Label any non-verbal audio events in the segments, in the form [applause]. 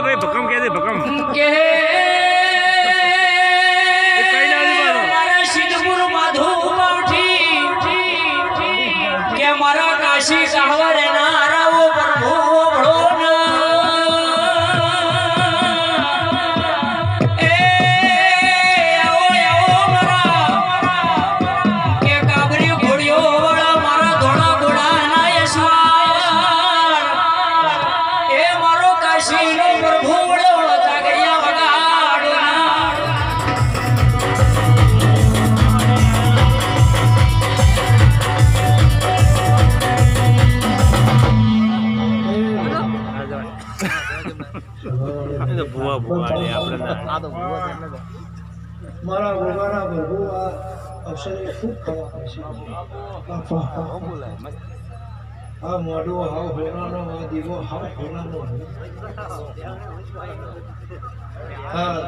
ભાઈ ભકમ કે દે ભકમ કે ના મારા ગોગાના પ્રભુ આ અવસરે ખૂબ ખવા છે. આ મોઢો હાવ હોનાનો, આ દીવો હાવ હોનાનો હા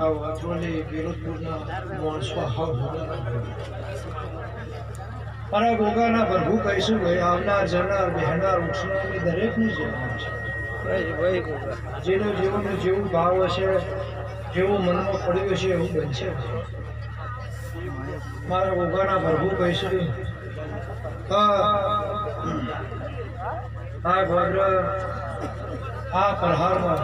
આ વાંચોલી વિરોધપુરના માણસો હાવ મારા ગોગાના પ્રભુ કહીશું, ભાઈ, આવનાર જનાર બહેનાર, ઉઠનારની દરેકની જવાનું છે. જેનું જીવનનું જેવું ભાવ હશે, જેવું મનમાં પડ્યું હશે એવું બનશે. મારા ઉગાના પ્રભુ કહીશું. આ ભદ્ર આ પ્રહારમાં.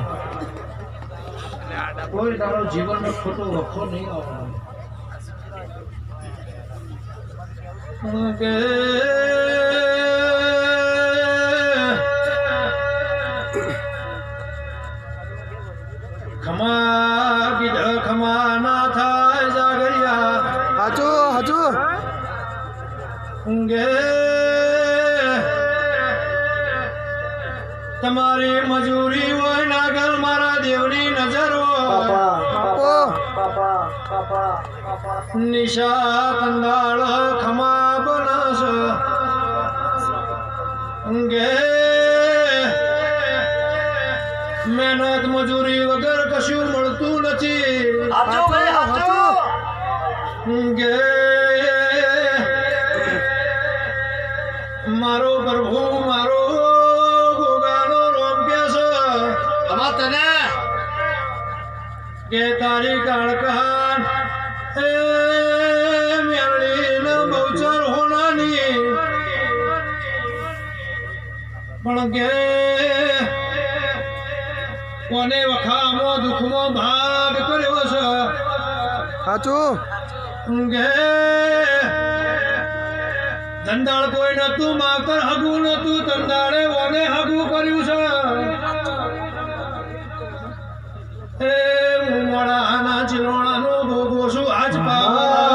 કોઈ તારો જીવનનો ખોટો વખો નહીં આવવાનો. ખમા કીધા ખમા ના થાય જાગરિયા. હાચો હાચો. ઊંઘે. તમારી મજૂરી હોય નાગલ મારા દેવની નજર નિશા કંદાળ ખમા બનસ. ઊંઘે. મહેનત મજૂરી વગર કશું મળતું નથી. ગે મારો પ્રભુ મારો ગોગાનો રોમ કે કે તારી કાળકાન એ મેળીને બહુચર હોનાની. પણ કે કોને વખામો દુખમો ભાગ કર્યો છે? હાચુ ઘે ધંધાળ કોઈ નતું માતર હગું નતું ધંધાળે ઓને હગું કર્યું છે. એ મુમડાના ચિલોણાનો ભોગો છું આજ પા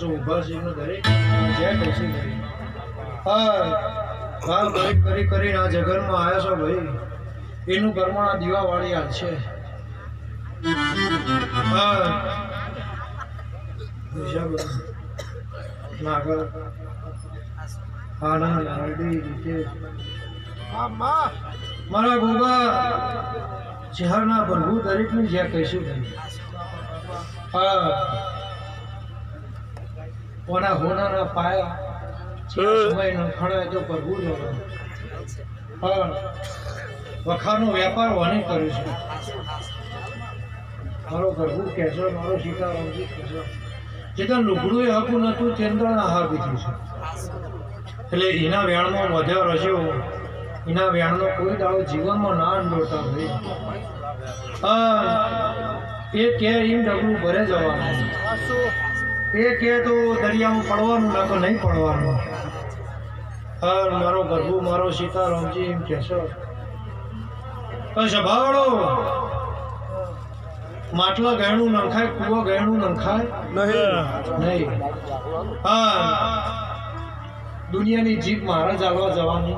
છો ઊભા છે એનો દરેક કરી કરી, કરીને આ જગરમાં આવ્યા છો ભાઈ. એનું ઘરમાં આ દીવાવાળી હાલ છે. મારા ગોગા શહેરના પ્રભુ દરેકની જ્યાં કહીશું હા. કોના હોનાના પાયા. જ્યાં સમય નખણાય તો પ્રભુ જ હોય. હા વખાનો વેપાર wane કર્યો છે. મારો પ્રભુ કહેશો મારો સીતારામજી કહેશો. જે તો લુગડું એ હકું નતું ચંદ્રના હાર દીધું છે. એટલે એના વેણમાં વધ્યો રસ્યો એના વેણનો કોઈ દાડો જીવનમાં ના અંડોતા ભાઈ હા એ કે એમ ડગલું ભરે જવાનું. એ કે તો દરિયામાં પડવાનું ના તો નહીં પડવાનું. હા મારો પ્રભુ મારો સીતારામજી એમ કહેશો તો સભાવાળો માટલા ગહેણું નંખાય કુવો ગહેણું નંખાય? નહીં. નહીં હા. દુનિયાની જીભ મારા ચાલવા જવાની.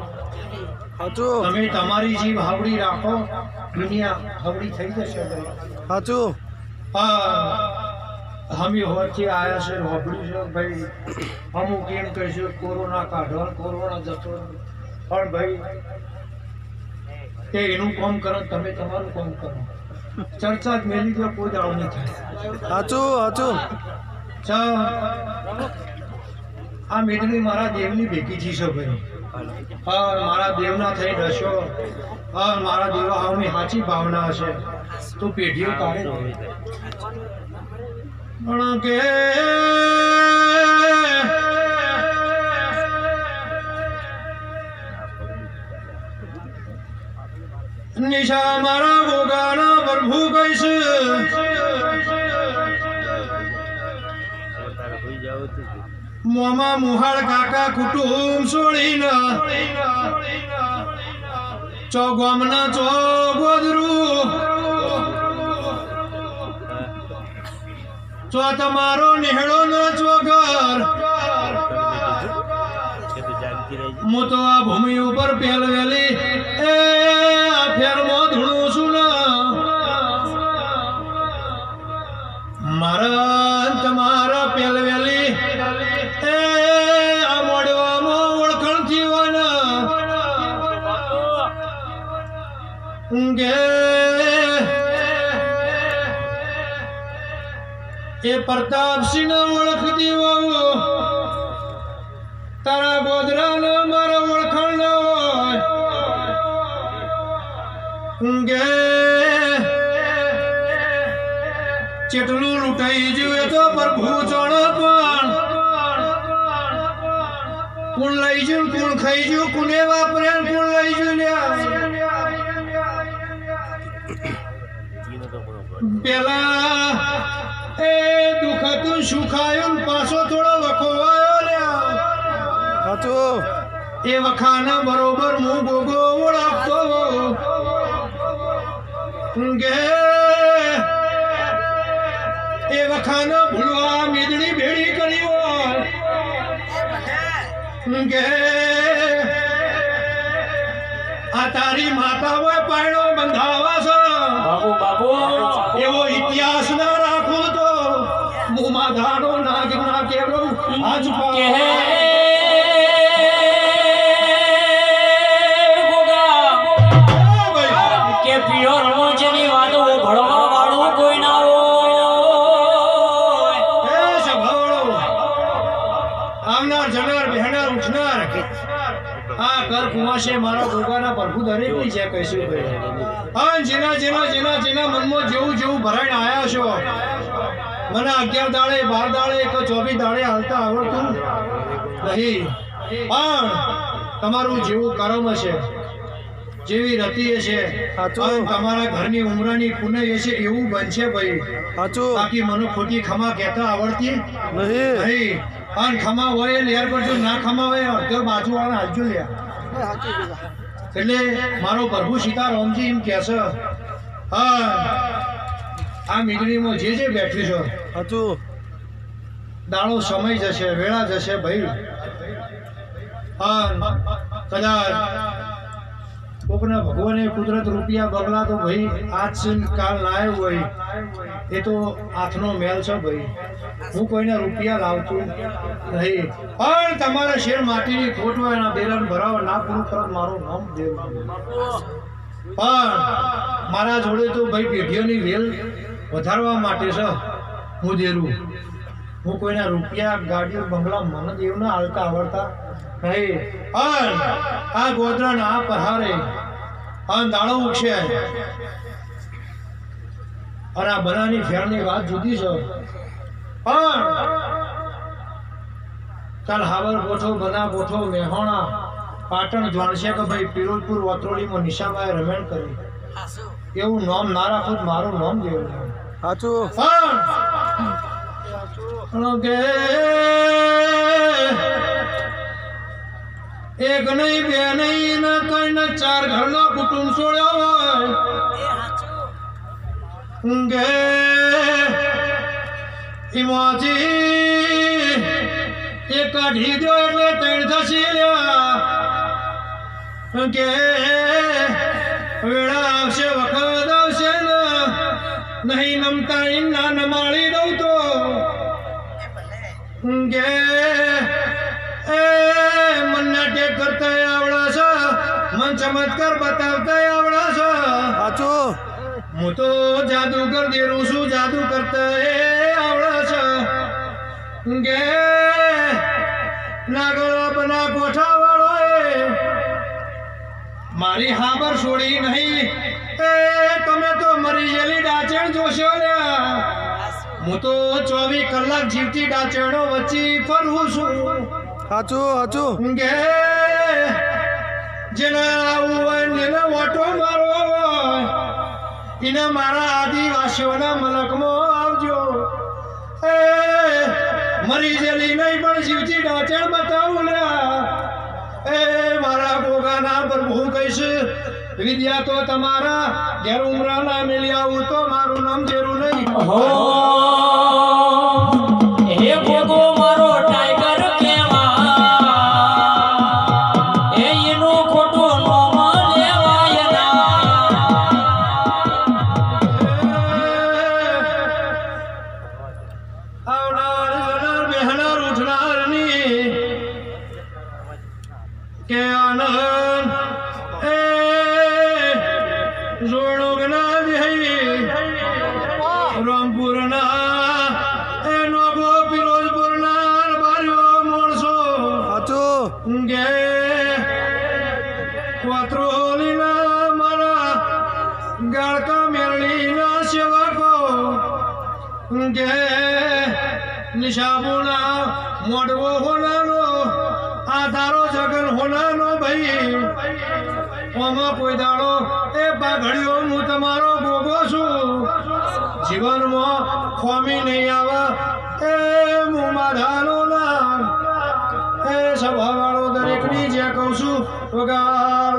તમે તમારી જીભ હાવડી રાખો દુનિયા હાવડી થઈ જશે. સાચું હા. અમે હોરથી આયા છે હોબળ્યું છે ભાઈ અમુક એમ કહેશે કોરોના કાઢો કોરોના જતો પણ ભાઈ તે એનું કામ કરો તમે તમારું કામ કરો. ચર્ચા જ મેલી જો કોઈ દાવ નહીં થાય. સાચું સાચું. આ મેદની મારા દેવની ભેગી જી છે ભાઈ. હા મારા દેવના થઈ દશો હા મારા દેવા આવની સાચી ભાવના હશે. તું પેઢીઓ તારે. પણ કે નિશા મારા ગોગાના પ્રભુ કહીશ? મોમાં મુહાળ કાકા કુટુંબ છોડીને ચો ગામના ચો તમારો નિહળો નો છે હું તો આ ભૂમિ ઉપર પહેલ વેલી. એ, આ ફેરમો ધૂણું છું ને. મારા તમારા પહેલ એ પ્રતાપસિંહ ઓળખ દીવો તારા ગોદરાનો મારો ઓળખાણ ન હોય. કે ચેટલું લૂંટાઈ ગયું એ તો પ્રભુ ચણ પણ. કુણ લઈ ગયું કુણ ખાઈ ગયું કુને વાપરે કુણ લઈ ઘર. [coughs] પેલા એ દુખાતું સુખાયું પાછો થોડો વખોવાયો લ્યા. સાચું. એ વખાના બરોબર હું ભોગો ઓળખતો. કે એ વખાના ભૂલવા મીદડી ભેડી કરી હોય. કે આ તારી માતા હોય પાયણો બંધાવા છો બાપુ બાપુ. જનાર બેહનાર ઉઠનાર. આ કર કુમાશે મારા ગોગાના પ્રભુ દરેકની છે કહીશું. અન જેના જેના જેના જેના મનમાં જેવું જેવું ભરાઈને આયા છો. મને અગિયાર દાડે બાર દાડે કે ચોવીસ દાડે હાલતા આવડતું નહીં. પણ તમારું જેવું કર્મ હશે જેવી રતિ સાચું. તમારા ઘરની ઉમરાની પુનઃ હશે એવું બનશે ભાઈ. બાકી મને ખોટી ખમા કહેતા આવડતી નહીં. નહીં. અને ખમા હોય લેર કરજો ના ખમા હોય બાજુવાળા બાજુ વાળા હાલજો લ્યા એટલે મારો પ્રભુ સીતારામજી એમ કહે છે હા આ મીગડીમાં જે જે બેઠી છો હતું દાડો સમય જશે વેળા જશે ભાઈ. હા કદાચ કોકના ભગવાને કુદરત રૂપિયા બગલા તો ભાઈ આજ કાલ લાયો હોય. એ તો હાથનો મેલ છે ભાઈ. હું કોઈને રૂપિયા લાવતું નહીં. પણ તમારા શેર માટીની ખોટવા એના બેરન ભરાવો, ના પૂરું કરો, મારું નામ દેવ પણ મારા જોડે તો ભાઈ પેઢીઓની વેલ વધારવા માટે છે. હું દેરું હું કોઈના રૂપિયા, ગાડીઓ, બંગલા મને દેવના હાલતા આવડતા નહીં પણ આ ગોધરાને આ પહારે આ દાડો ઉગશે. અને આ બનાની ફેરની વાત જુદી છે. પણ ચાલ હાવર ગોઠો બના ગોઠો મેહોણા પાટણ જાણશે કે ભાઈ પિરોજપુર વત્રોલીમાં નિશાભાઈ રમેણ કરી. એવું નામ ના રાખું મારું નામ દેવું. સાચું. પણ કે એક નહીં, બે નહીં, ને ત્રણ ને ચાર ઘરનો કુટુંબ છોડ્યો હોય. કે એમાંથી એક કાઢી દો એટલે ત્રણ થશી લ્યા. કે વેળા આવશે, વખત આવશે ને. નહીં નમતા, ઇન્ના નમાળી દઉં તો. કે મન ચમત્કાર બતાવતા આવડા છો. સાચું. હું તો જાદુગર દેરું છું જાદુ કરતા એ આવડા છો. કે નાગર બના કોઠા વાળો મારી હાબર છોડી નહીં. એ તમે તો મરી ગયેલી ડાચણ જોશો લ્યા. હું તો ચોવીસ કલાક જીવતી ડાચણો વચ્ચે ફરું છું. સાચું સાચું. કે જેને આવું જેને ઓટો મારો. એને મારા આદિવાસીઓના મલકમાં આવજો. મરી જેલી નહીં પણ જીવતી ડાચણ બતાવું લ્યા એ, મારા ગોગાના પ્રભુ કહીશ, વિદ્યા તો તમારા ઘેર ઉમરા ના મેલી આવું તો મારું નામ જેરું નહીં. જોડોગના વિહઈ રામપુરના એ નોગો ફિરોજપુરના બાર્યો મોણસો. ગે કે કોત્રોલીના મારા ગાળકા મેરણીના સેવકો. ગે નિશાબુના મોડવો હોનાનો આધારો જગન હોનાનો ભાઈ. ઓમાં કોઈ દાડો એ પાઘડીઓ હું તમારો ભોગો છું. જીવનમાં ખોમી નહીં આવે. એ હું એ સભાવાળો દરેકની જે કહું છું, વગાડ